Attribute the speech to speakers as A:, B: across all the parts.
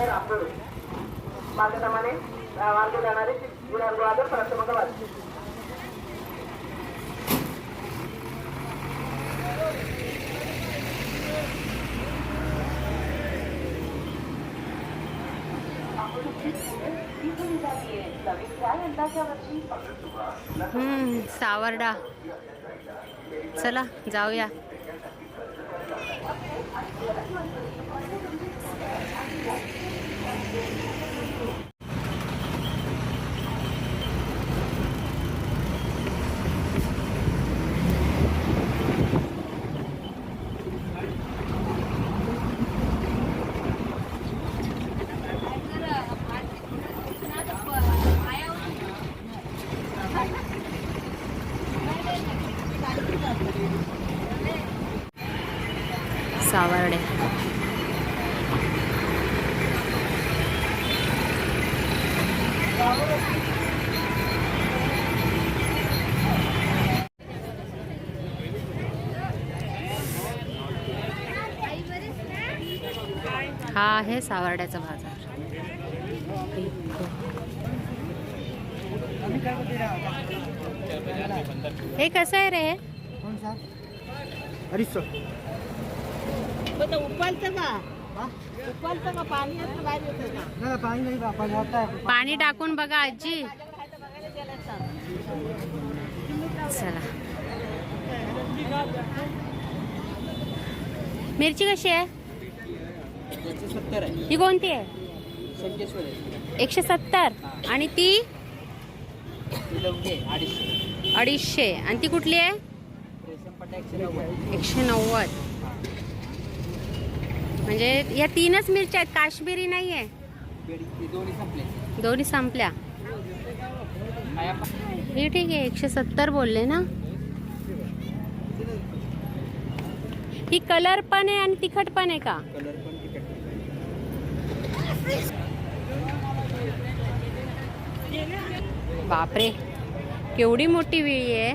A: तर रामपूर मार्गक्रमाने मार्ग जाणारे गुरादर प्राथमिकवाद
B: हम्म, सावर्डा. चला जाऊया सावर्डे हा आहे सावर्ड्याचा बाजार. हे कसं आहे रे?
A: पाणी असतं बाहेर येतं का?
C: नाही पाणी नाही बा, पाणी आता आहे.
B: पाणी टाकून बघा आजी. चला. मिरची कशी आहे?
C: सत्तर आहे.
B: ही कोणती आहे?
C: संकेश्वर आहे.
B: एकशे सत्तर. आणि ती?
C: लवंगी आहे अडीचशे.
B: अडीचशे. आणि ती कुठली आहे?
C: पट्टा एकशे नव्वद.
B: एकशे नव्वद. म्हणजे या तीनच मिरच्या आहेत. काश्मीरी नाही आहे
C: बेडी ते दोन्ही संपले
B: दोन्ही संपल्या.
C: पा-
B: हे ठीक आहे. एकशे सत्तर बोलले ना? ही कलर पण आहे आणि तिखट पण आहे का?
C: कलर पण तिकट
B: बापरे केवढी मोठी विळी आहे.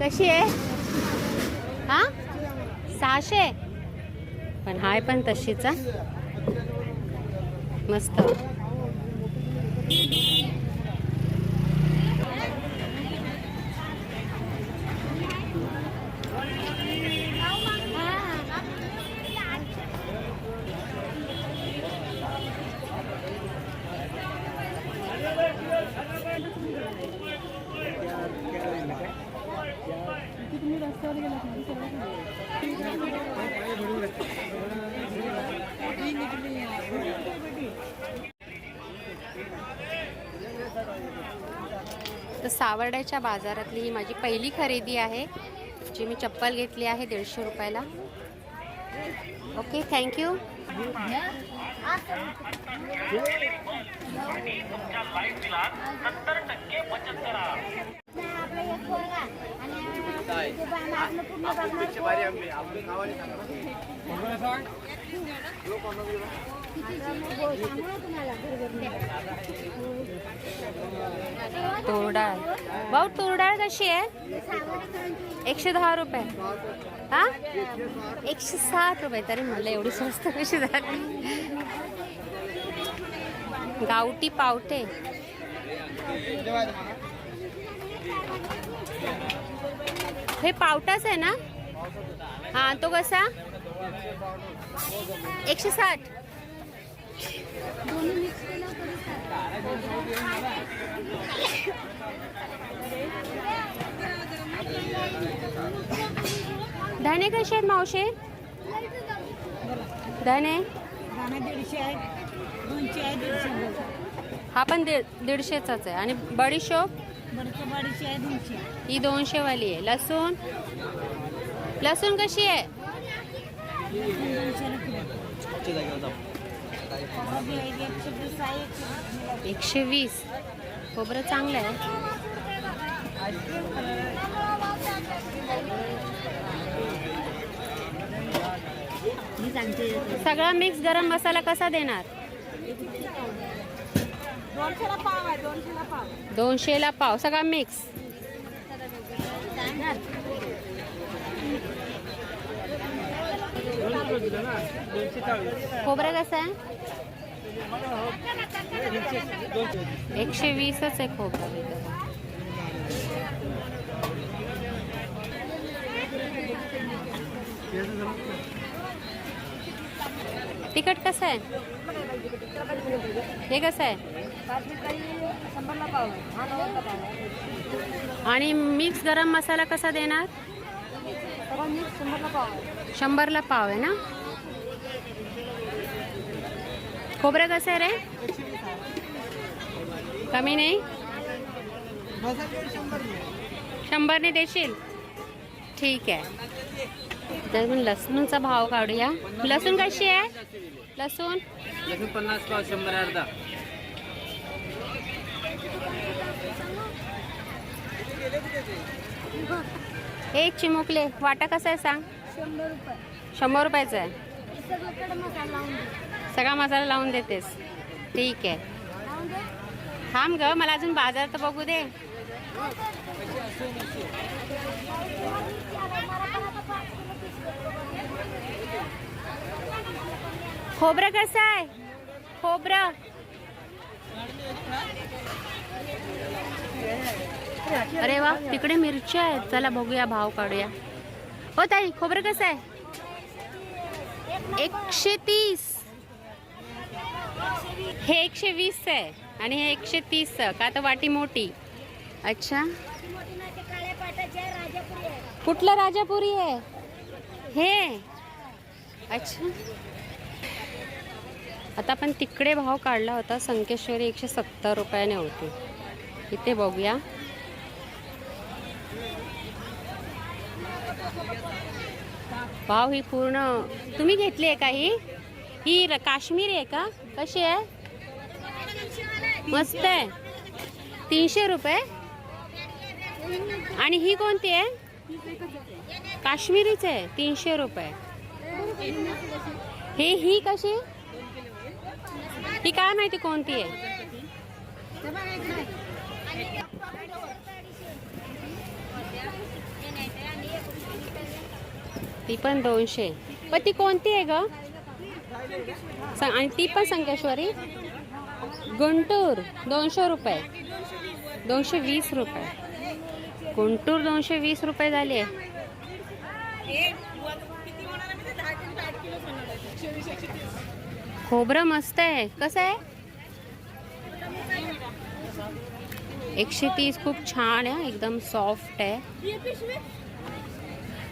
B: कशी आहे? हा? सहाशे? पण हाय पण तशीच मस्त. सावर्ड्याच्या बाजारातली ही माझी पहिली खरेदी आहे जी मी चप्पल घेतली आहे दीडशे रुपयाला. ओके थँक्यू तूरडाळ. भाऊ तूरडाळ कशी आहे? एकशे दहा रुपये. हा? एकशे साठ रुपये. तरी म्हणलं एवढी स्वस्त कशी झाली? गावठी पावटे. हे पावटाच आहे ना? हा तो कसा? एकशे साठ. धने कसे आहेत मावशे? धने
A: दीडशे आहे दोनशे आहे दीडशे
B: हा पण दीड दीडशेचाच आहे. आणि बडीशोप?
A: बडीशे आहे दोनशे
B: ही दोनशे वाली आहे. लसूण? लसूण कशी आहे?
A: एकशे वीस.
B: खोबरं चांगलं आहे. सगळा मिक्स गरम मसाला कसा देणार?
A: दोनशेला पाव
B: सगळा मिक्स खोबरं कसं आहे? एकशे वीसच आहे खोबरं तिखट कसं आहे? हे कसं आहे? आणि मिक्स गरम मसाला कसा देणार? शंभरला पाव आहे ना? खोबरं कसं आहे रे? कमी नाही? शंभरने देशील? ठीक आहे. तर मग लसूणचा भाव काढूया. लसूण कशी आहे? लसूण?
C: लसूण पन्नास पाव शंभर अर्धा.
B: एक चिमुकले वाटा कसा आहे सांग?
A: शंभर रुपये.
B: शंभर रुपयाचा आहे. सगळा मसाला लावून देतेस. ठीक आहे. थांब ग मला अजून बाजार तर बघू दे. खोबरं कसं आहे? खोबरं. अरे वा तिकडे मिरच्या आहेत. चला बघूया भाव काढूया. हो ताई खोबरं कसं आहे? एकशे तीस. हे एकशे वीस आहे आणि हे एकशे तीस का तर वाटी मोठी. अच्छा. कुठलं राजापुरी आहे? हे. अच्छा. आता आपण तिकडे भाव काढला होता. संकेश्वरी एकशे सत्तर रुपयाने होती. इथे बघूया. भाव ही पूर्ण. तुम्ही घेतली आहे का ही? ही र- काश्मीरी आहे का? कशी आहे? मस्त आहे. तीनशे रुपये? आणि ही कोणती आहे? काश्मीरीच आहे. तीनशे रुपये. हे ही कशी? ही काय माहिती कोणती आहे? ती पण दोनशे. पण ती कोणती आहे ग? सांग आणि ती पण संकेश्वरी. गुंटूर दोनशे रुपये. दोनशे वीस रुपये. गुंटूर दोनशे वीस रुपये झाले. खोबरं मस्त आहे. कसं आहे? एकशे तीस खूप छान आहे. एकदम सॉफ्ट आहे.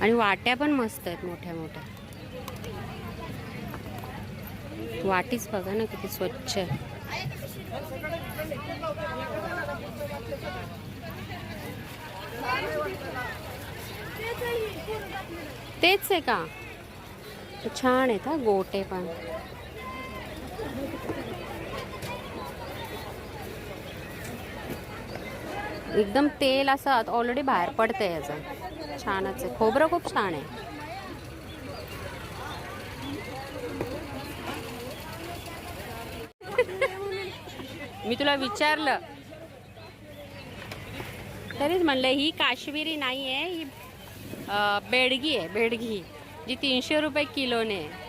B: आणि वाट्या पण मस्त आहेत मोठ्या मोठ्या. वाटीच बघा ना किती स्वच्छ आहे. तेच आहे का? छान आहेत हा गोटे पण. एकदम तेल असं ऑलरेडी बाहेर पडतंय याचं. छानच आहे. खोबरं खूप छान आहे. मी तुला विचारलं. तरीच म्हणलं ही काश्मीरी नाही आहे ही बेडगी आहे बेडगी जी तीनशे रुपये किलोने आहे.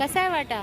B: कसा आहे वाटा?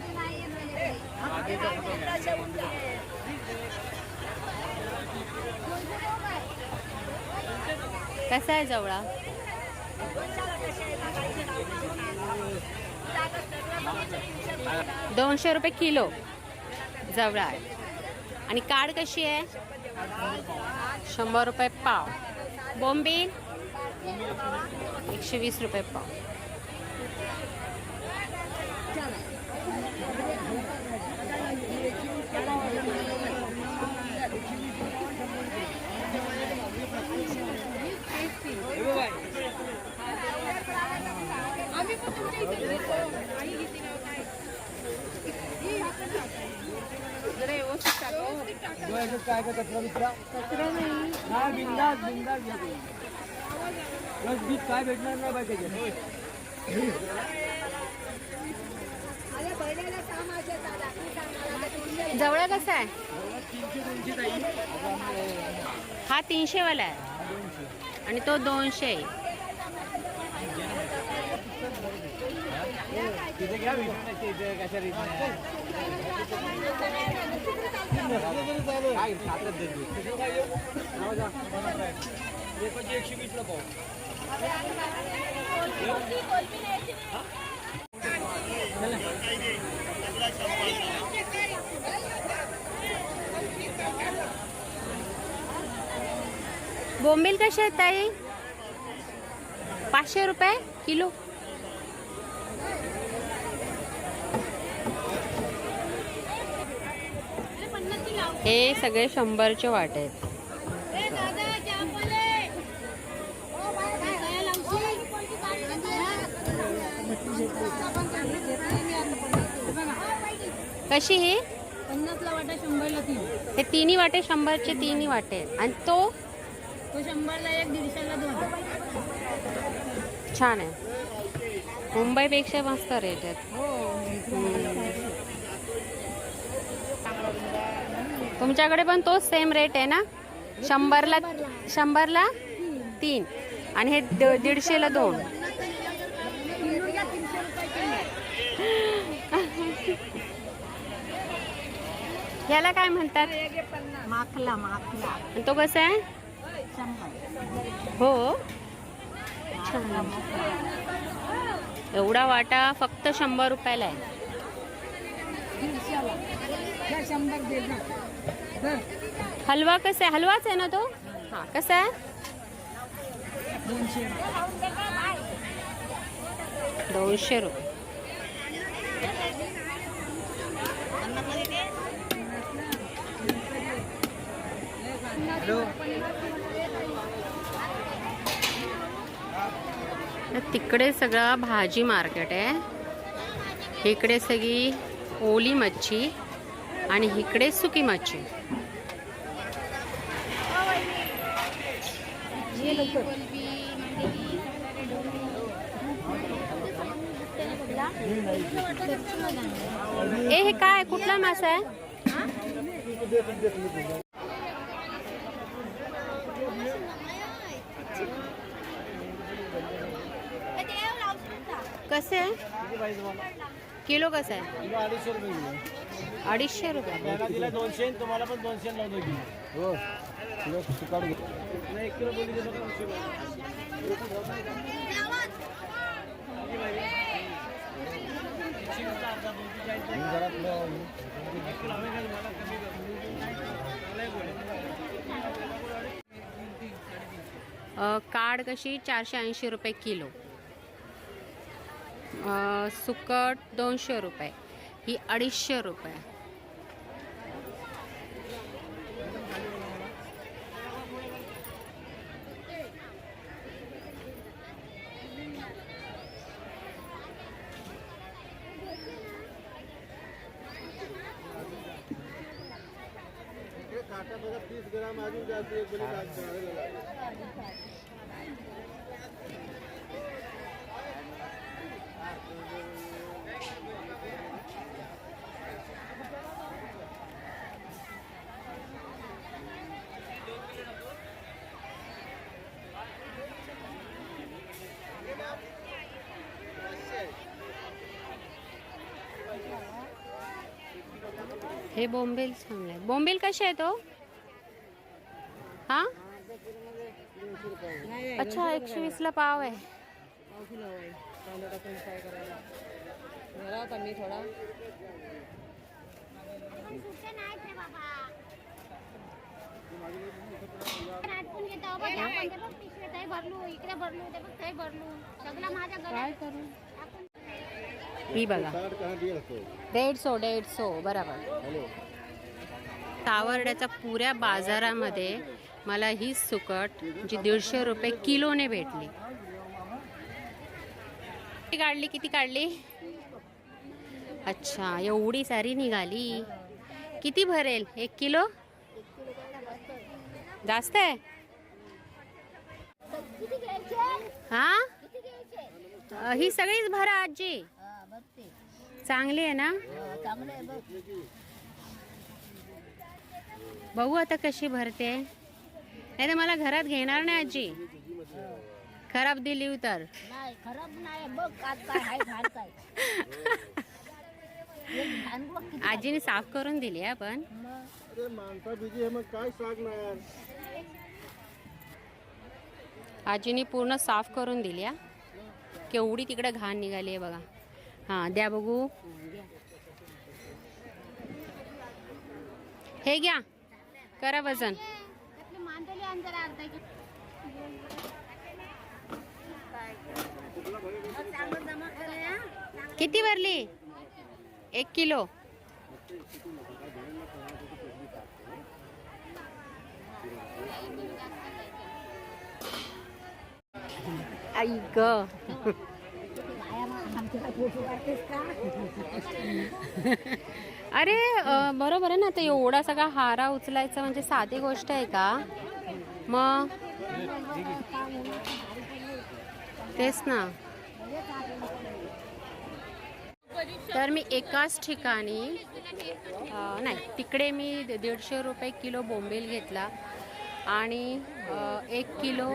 B: कसा आहे जवळा? दोनशे रुपये किलो जवळा आहे. आणि काड कशी आहे? शंभर रुपये पाव. बोंबी एकशे वीस रुपये पाव.
D: का कचरा बिचरा?
A: कचरा नाही.
D: हा बिंदास बिंदास घ्या तुम्ही. काय भेटणार नाही त्याच्यात?
B: जवळ कसा आहे? हा तीनशे वाला आहे. आणि तो दोनशे आहे
D: तिथे घ्या विचारायचे इथे कशा रीतीने काय सातच देत नाही. तिथे काय येऊ? नाव जा. एकाची एकशे वीसला पाव
B: बोंबील कसे आहेत ताई? पाचशे रुपये किलो. हे सगळे शंभरचे वाटे आहेत. कशी ही?
A: पन्नासला वाटा शंभरला तीन.
B: हे तिन्ही वाटे शंभरचे तिन्ही वाटे आहेत. आणि तो?
A: तो शंभरला एक दीडशेला दोन.
B: छान आहे. मुंबईपेक्षा मस्त रेट आहेत.
A: हो
B: तुमच्याकडे पण तोच सेम रेट आहे ना? शंभरला शंभरला तीन. आणि हे द- दीडशेला दोन. याला काय म्हणतात?
A: माखला माखला
B: तो कसा आहे? हो. एवढा वाटा फक्त शंभर रुपयाला आहे. हलवा कसा आहे? हलवाच आहे ना तो? हा. कसा आहे?
A: दोनशे
B: रुपये. तिकडे सगळं भाजी मार्केट आहे. इकडे सगळी ओली मच्छी. आणि इकडे सुकी मच्छी ए हे काय? कुठला मासा आहे? कसे आहे? किलो कसं आहे?
D: अडीचशे रुपये. किलो
B: अडीचशे रुपये
D: त्याला दिला दोनशे आणि तुम्हाला पण दोनशे लावतो किलो हो. किलो सुकाट नाही एक किलो बोली देतो का
B: अ, काड कशी? चारशे ऐंशी रुपये किलो. सुकट दोनशे रुपये. ही अडीचशे रुपये.
D: तीस ग्राम अजून जास्त एक बोली
B: हे बोंबील चांगलं आहे. बोंबील कसे आहे तो हो? हा? अच्छा एकशे वीसला पाव आहे.
E: बघ या पण ते बघ.
B: ही डेढ़ सौ डेढ़ सौ बरोबर सावर्ड्याच्या पुऱ्या बाजारामध्ये मला ही सुकट जी दीडशे रुपये किलोने भेटली. किती काढली किती काढली? अच्छा एवढी सारी निघाली. किती भरेल? एक किलो? जास्त आहे? हा? ही सगळीच भरा आजी. चांगली आहे ना?
E: चांगलं बघू
B: आता कशी भरते. नाही तर मला घरात घेणार नाही आजी. खराब दिली तर
E: नाही खराब नाही बघ आज काय आहे घाण काय. एक घाण बघ किती
B: आजीने साफ करून दिली आहे पण
E: मग
D: अरे माणसा बिजी आहे मग काय सांगणार
B: आजीने पूर्ण साफ करून दिली हा केवढी तिकडे घाण निघाली आहे बघा. हां द्या बघू. हे घ्या. करा वजन. किती भरली? एक किलो. आई ग. अरे बरोबर आहे ना ते एवढा सगळा हारा उचलायचा म्हणजे साधी गोष्ट आहे का? मग? तेच ना. तर मी एकाच ठिकाणी नाही तिकडे मी दीडशे रुपये किलो बोंबील घेतला आणि एक किलो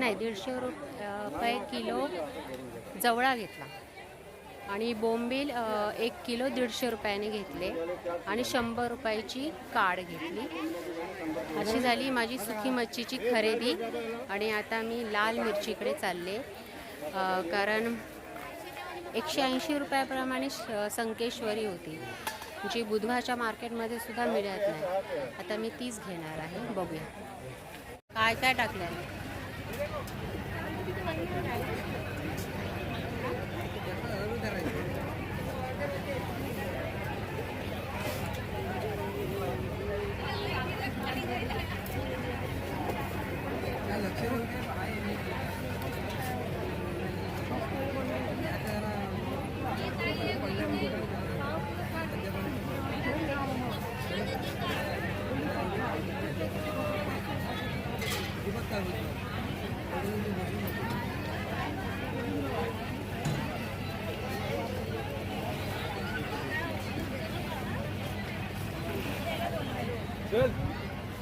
B: नाही दीडशे रुपये किलो जवळा घेतला. आणि बोंबील एक किलो दीडशे रुपयाने घेतले आणि शंभर रुपयाची काड घेतली. अशी झाली माझी सुकी मच्छीची खरेदी आणि आता मी लाल मिरचीकडे चालले. कारण एकशे ऐंशी रुपयाप्रमाणे श- संकेश्वरी होती जी बुधवारच्या मार्केटमध्ये सुद्धा मिळत नाही. आता मी तीच घेणार आहे. बघूया. काय काय टाकलं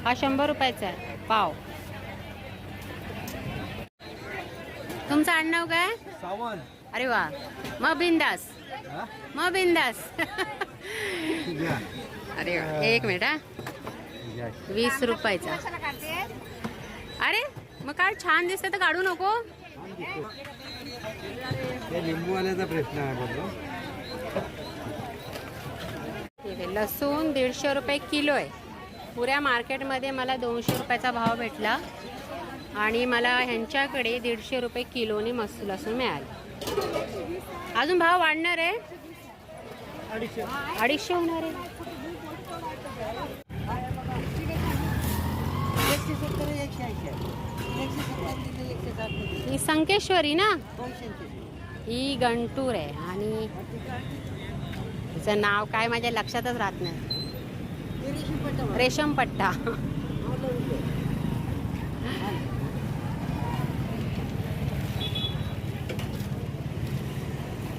B: हा शंभर रुपयाचा आहे. पाव. तुमचं आडनाव काय?
D: सावंत.
B: अरे वा. मग बिंदास? मग बिंदास. अरे वा. एक मिनिट हा. वीस रुपयाचा. अरे मग काय छान दिसतं तर काढू नको.
D: लिंबूवाल्याचा प्रश्न आहे
B: लसूण दीडशे रुपये किलो आहे. पुऱ्या मार्केटमध्ये मला दोनशे रुपयाचा भाव भेटला आणि मला ह्यांच्याकडे दीडशे रुपये किलोने मस्त लसूण मिळाला. अजून भाव वाढणार आहे? अडीचशे होणार आहे. ही संकेश्वरी ना? ही गंटूर आहे आणि तिचं नाव काय माझ्या लक्षातच राहत नाही. रेशम पट्टा.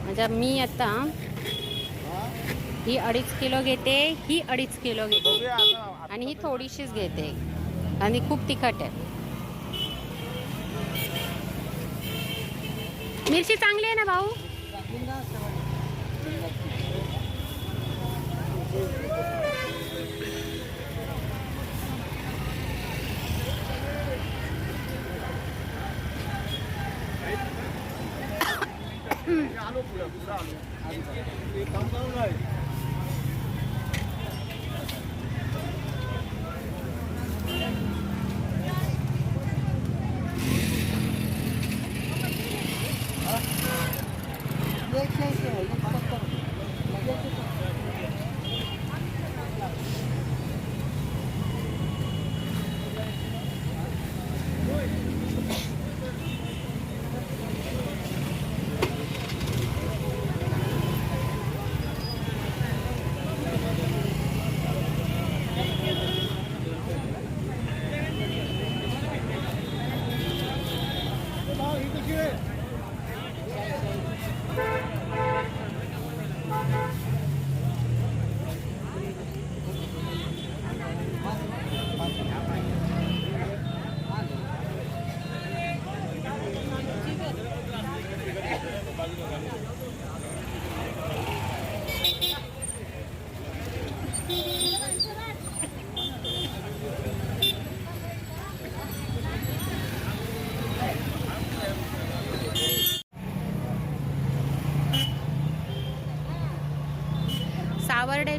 B: म्हणजे मी आता ही अडीच किलो घेते ही अडीच किलो घेते. आणि ही थोडीशीच घेते. आणि खूप तिखट आहे. मिरची चांगली आहे ना भाऊ? 안 오고요. 안 오고.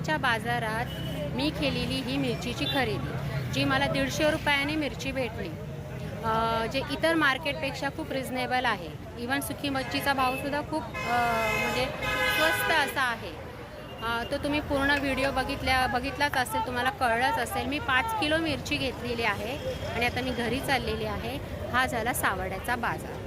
B: मिरचीच्या बाजारात मी केलेली ही मिरचीची खरेदी जी मला दीडशे रुपयाने मिरची भेटली. जे इतर मार्केटपेक्षा खूप रिझनेबल आहे. इवन सुकी मच्छीचा भावसुद्धा खूप म्हणजे स्वस्त असा आहे. तर तो तुम्ही पूर्ण व्हिडिओ बघितल्या बघितलाच असेल तुम्हाला कळलंच असेल मी पाच किलो मिरची घेतलेली आहे आणि आता मी घरी चाललेली आहे. हा झाला सावड्याचा बाजार.